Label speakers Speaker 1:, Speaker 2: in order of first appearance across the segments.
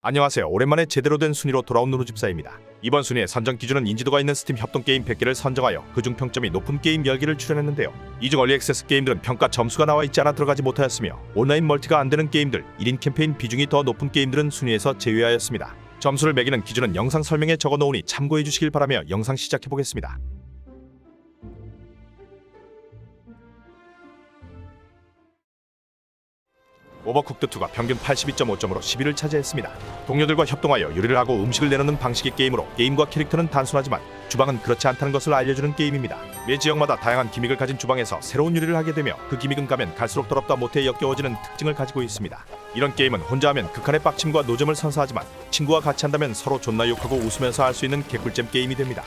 Speaker 1: 안녕하세요. 오랜만에 제대로 된 순위로 돌아온 누누집사입니다. 이번 순위의 선정 기준은 인지도가 있는 스팀 협동 게임 100개를 선정하여 그중 평점이 높은 게임 10개를 출연했는데요. 이 중 얼리 액세스 게임들은 평가 점수가 나와 있지 않아 들어가지 못하였으며 온라인 멀티가 안 되는 게임들, 1인 캠페인 비중이 더 높은 게임들은 순위에서 제외하였습니다. 점수를 매기는 기준은 영상 설명에 적어 놓으니 참고해 주시길 바라며 영상 시작해 보겠습니다. 오버쿡드2가 평균 82.5점으로 10위를 차지했습니다. 동료들과 협동하여 요리를 하고 음식을 내놓는 방식의 게임으로 게임과 캐릭터는 단순하지만 주방은 그렇지 않다는 것을 알려주는 게임입니다. 매 지역마다 다양한 기믹을 가진 주방에서 새로운 요리를 하게 되며 그 기믹은 가면 갈수록 더럽다 못해 역겨워지는 특징을 가지고 있습니다. 이런 게임은 혼자 하면 극한의 빡침과 노점을 선사하지만 친구와 같이 한다면 서로 존나 욕하고 웃으면서 할 수 있는 개꿀잼 게임이 됩니다.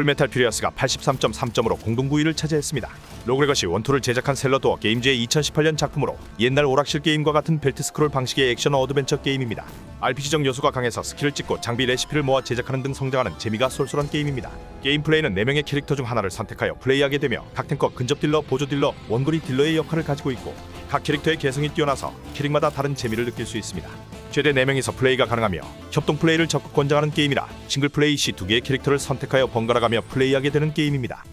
Speaker 1: 풀메탈 퓨리어스가 83.3점으로 공동 9위를 차지했습니다. 로그레것이 원투를 제작한 셀러도어 게임즈의 2018년 작품으로 옛날 오락실 게임과 같은 벨트 스크롤 방식의 액션 어드벤처 게임입니다. RPG적 요소가 강해서 스킬을 찍고 장비 레시피를 모아 제작하는 등 성장하는 재미가 쏠쏠한 게임입니다. 게임 플레이는 4명의 캐릭터 중 하나를 선택하여 플레이하게 되며 각 탱커, 근접 딜러, 보조 딜러, 원거리 딜러의 역할을 가지고 있고 각 캐릭터의 개성이 뛰어나서 캐릭마다 다른 재미를 느낄 수 있습니다. 최대 4명이서 플레이가 가능하며 협동 플레이를 적극 권장하는 게임이라 싱글 플레이 시 두 개의 캐릭터를 선택하여 번갈아가며 플레이하게 되는 게임입니다.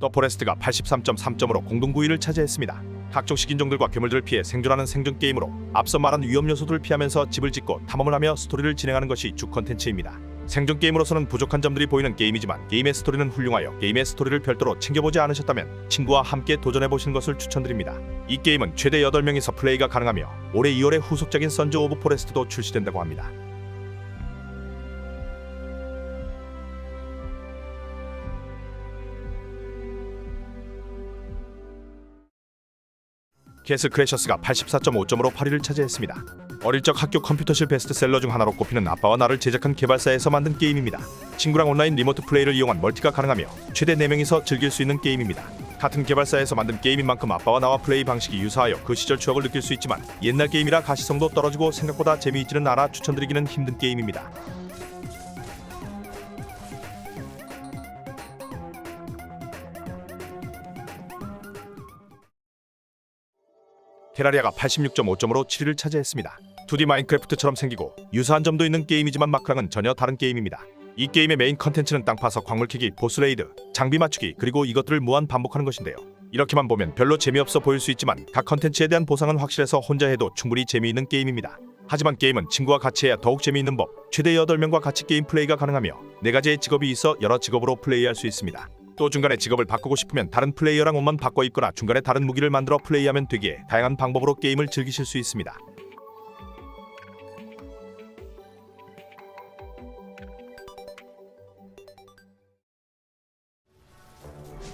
Speaker 1: 더 포레스트가 83.3점으로 공동 9위를 차지했습니다. 각종 식인종들과 괴물들을 피해 생존하는 생존 게임으로 앞서 말한 위험 요소들을 피하면서 집을 짓고 탐험을 하며 스토리를 진행하는 것이 주 컨텐츠입니다. 생존 게임으로서는 부족한 점들이 보이는 게임이지만 게임의 스토리는 훌륭하여 게임의 스토리를 별도로 챙겨보지 않으셨다면 친구와 함께 도전해보시는 것을 추천드립니다. 이 게임은 최대 8명이서 플레이가 가능하며 올해 2월에 후속작인 선즈 오브 포레스트도 출시된다고 합니다. 게스 크래셔스가 84.5점으로 8위를 차지했습니다. 어릴 적 학교 컴퓨터실 베스트셀러 중 하나로 꼽히는 아빠와 나를 제작한 개발사에서 만든 게임입니다. 친구랑 온라인 리모트 플레이를 이용한 멀티가 가능하며 최대 4명이서 즐길 수 있는 게임입니다. 같은 개발사에서 만든 게임인 만큼 아빠와 나와 플레이 방식이 유사하여 그 시절 추억을 느낄 수 있지만 옛날 게임이라 가시성도 떨어지고 생각보다 재미있지는 않아 추천드리기는 힘든 게임입니다. 테라리아가 86.5점으로 7위를 차지했습니다. 2D 마인크래프트처럼 생기고 유사한 점도 있는 게임이지만 마크랑은 전혀 다른 게임입니다. 이 게임의 메인 컨텐츠는 땅 파서 광물 캐기, 보스 레이드, 장비 맞추기, 그리고 이것들을 무한 반복하는 것인데요. 이렇게만 보면 별로 재미없어 보일 수 있지만 각 컨텐츠에 대한 보상은 확실해서 혼자 해도 충분히 재미있는 게임입니다. 하지만 게임은 친구와 같이 해야 더욱 재미있는 법, 최대 8명과 같이 게임 플레이가 가능하며 4가지의 직업이 있어 여러 직업으로 플레이할 수 있습니다. 또 중간에 직업을 바꾸고 싶으면 다른 플레이어랑 옷만 바꿔 입거나 중간에 다른 무기를 만들어 플레이하면 되기에 다양한 방법으로 게임을 즐기실 수 있습니다.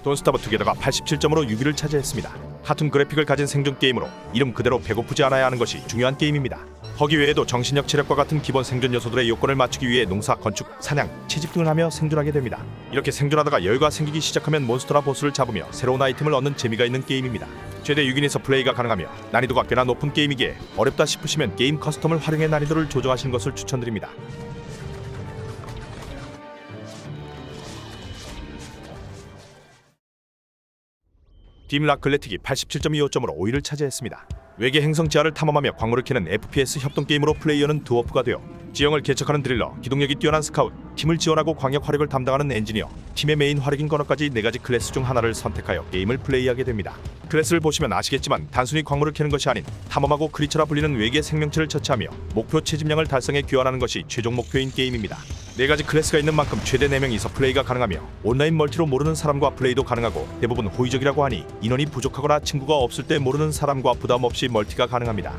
Speaker 1: 돈스타브 투게더가 87점으로 6위를 차지했습니다. 카툰 그래픽을 가진 생존 게임으로 이름 그대로 배고프지 않아야 하는 것이 중요한 게임입니다. 허기 외에도 정신력 체력과 같은 기본 생존 요소들의 요건을 맞추기 위해 농사, 건축, 사냥, 채집 등을 하며 생존하게 됩니다. 이렇게 생존하다가 여유가 생기기 시작하면 몬스터나 보스를 잡으며 새로운 아이템을 얻는 재미가 있는 게임입니다. 최대 6인에서 플레이가 가능하며 난이도가 꽤나 높은 게임이기에 어렵다 싶으시면 게임 커스텀을 활용해 난이도를 조정하시는 것을 추천드립니다. 딥락 글래틱이 87.25점으로 5위를 차지했습니다. 외계 행성 지하를 탐험하며 광물을 캐는 FPS 협동 게임으로 플레이어는 두어프가 되어 지형을 개척하는 드릴러, 기동력이 뛰어난 스카웃, 팀을 지원하고 광역 화력을 담당하는 엔지니어, 팀의 메인 화력인 건어까지 네 가지 클래스 중 하나를 선택하여 게임을 플레이하게 됩니다. 클래스를 보시면 아시겠지만 단순히 광물을 캐는 것이 아닌 탐험하고 크리처라 불리는 외계 생명체를 처치하며 목표 채집량을 달성해 귀환하는 것이 최종 목표인 게임입니다. 네 가지 클래스가 있는 만큼 최대 4명이서 플레이가 가능하며 온라인 멀티로 모르는 사람과 플레이도 가능하고 대부분 호의적이라고 하니 인원이 부족하거나 친구가 없을 때 모르는 사람과 부담 없이 멀티가 가능합니다.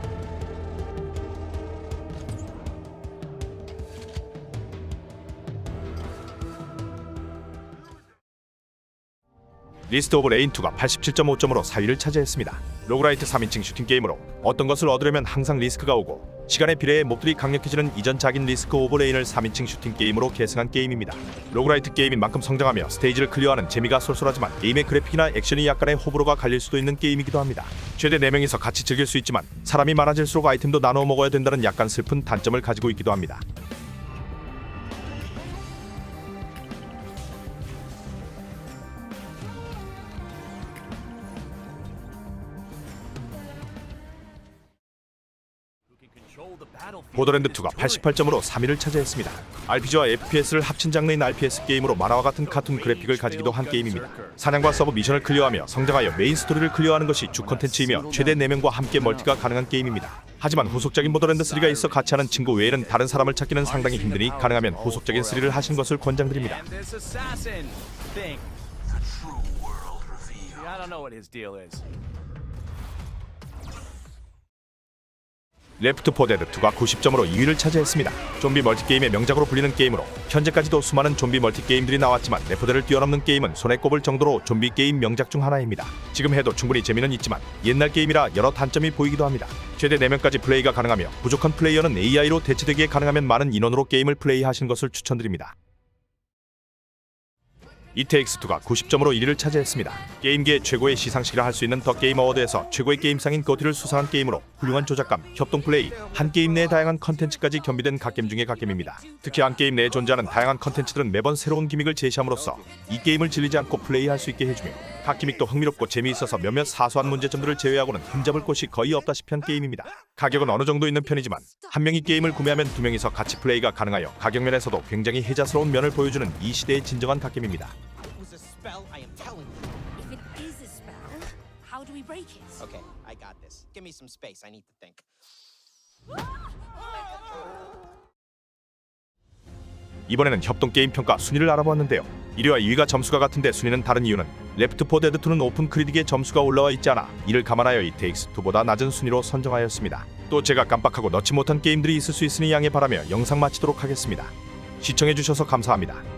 Speaker 1: 리스트 오브 레인2가 87.5점으로 4위를 차지했습니다. 로그라이트 3인칭 슈팅 게임으로 어떤 것을 얻으려면 항상 리스크가 오고 시간에 비례해 몹들이 강력해지는 이전 작인 리스크 오버레인을 3인칭 슈팅 게임으로 계승한 게임입니다. 로그라이트 게임인 만큼 성장하며 스테이지를 클리어하는 재미가 쏠쏠하지만 게임의 그래픽이나 액션이 약간의 호불호가 갈릴 수도 있는 게임이기도 합니다. 최대 4명이서 같이 즐길 수 있지만 사람이 많아질수록 아이템도 나눠 먹어야 된다는 약간 슬픈 단점을 가지고 있기도 합니다. 보더랜드 2가 88점으로 3위를 차지했습니다. RPG와 FPS를 합친 장르인 RTS 게임으로 만화와 같은 카툰 그래픽을 가지기도 한 게임입니다. 사냥과 서브 미션을 클리어하며 성장하여 메인 스토리를 클리어하는 것이 주 컨텐츠이며 최대 4명과 함께 멀티가 가능한 게임입니다. 하지만 후속작인 보더랜드 3가 있어 같이 하는 친구 외에는 다른 사람을 찾기는 상당히 힘드니 가능하면 후속작인 3를 하신 것을 권장드립니다.
Speaker 2: I don't know what his deal is.
Speaker 1: 레프트 4 데드 2가 90점으로 2위를 차지했습니다. 좀비 멀티게임의 명작으로 불리는 게임으로 현재까지도 수많은 좀비 멀티게임들이 나왔지만 레포대를 뛰어넘는 게임은 손에 꼽을 정도로 좀비 게임 명작 중 하나입니다. 지금 해도 충분히 재미는 있지만 옛날 게임이라 여러 단점이 보이기도 합니다. 최대 4명까지 플레이가 가능하며 부족한 플레이어는 AI로 대체되기에 가능하면 많은 인원으로 게임을 플레이하시는 것을 추천드립니다. 이테익스2가 90점으로 1위를 차지했습니다. 게임계 최고의 시상식이라 할 수 있는 더 게임 어워드에서 최고의 게임상인 거티를 수상한 게임으로 훌륭한 조작감, 협동 플레이, 한 게임 내의 다양한 컨텐츠까지 겸비된 갓겜 중의 갓겜입니다. 특히 한 게임 내에 존재하는 다양한 컨텐츠들은 매번 새로운 기믹을 제시함으로써 이 게임을 질리지 않고 플레이할 수 있게 해주며 각 기믹도 흥미롭고 재미있어서 몇몇 사소한 문제점들을 제외하고는 흠잡을 곳이 거의 없다시피 한 게임입니다. 가격은 어느 정도 있는 편이지만 한 명이 게임을 구매하면 두 명이서 같이 플레이가 가능하여 가격 면에서도 굉장히 혜자스러운 면을 보여주는 이 시대의 진정한 갓겜입니다.
Speaker 3: How do we break it?
Speaker 4: Okay, I got this. Give me some space. I need to think.
Speaker 1: 이번에는 협동 게임 평가 순위를 알아보았는데요. 1위와 2위가 점수가 같은데 순위는 다른 이유는 레프트 4 데드 2는 오픈 크리딕의 점수가 올라와 있지 않아 이를 감안하여 이 테이크스 2보다 낮은 순위로 선정하였습니다. 또 제가 깜빡하고 넣지 못한 게임들이 있을 수 있으니 양해 바라며 영상 마치도록 하겠습니다. 시청해주셔서 감사합니다.